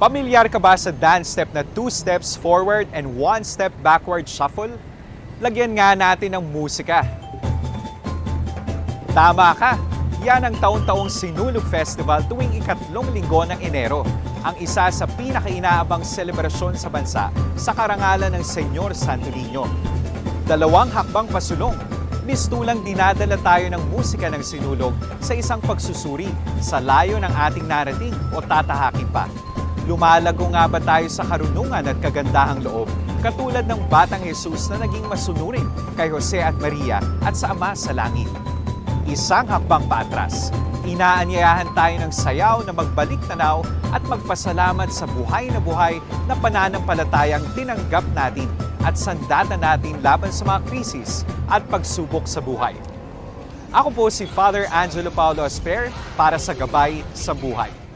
Pamilyar ka ba sa dance step na two steps forward and one step backward shuffle? Lagyan nga natin ng musika. Tama ka! Yan ang taon-taong Sinulog Festival tuwing ikatlong linggo ng Enero. Ang isa sa pinakainaabang selebrasyon sa bansa sa karangalan ng Senyor Santo Niño. Dalawang hakbang pasulong. Mistulang dinadala tayo ng musika ng sinulog sa isang pagsusuri sa layo ng ating narating o tatahakin pa. Lumalago nga ba tayo sa karunungan at kagandahang loob katulad ng batang Jesus na naging masunurin kay Jose at Maria at sa Ama sa Langit? Isang hakbang paatras. Inaanyayahan tayo ng sayaw na magbalik tanaw at magpasalamat sa buhay na buhay na pananampalatayang tinanggap natin at sandata natin laban sa mga krisis at pagsubok sa buhay. Ako po si Father Angelo Paulo Asper para sa Gabay sa Buhay.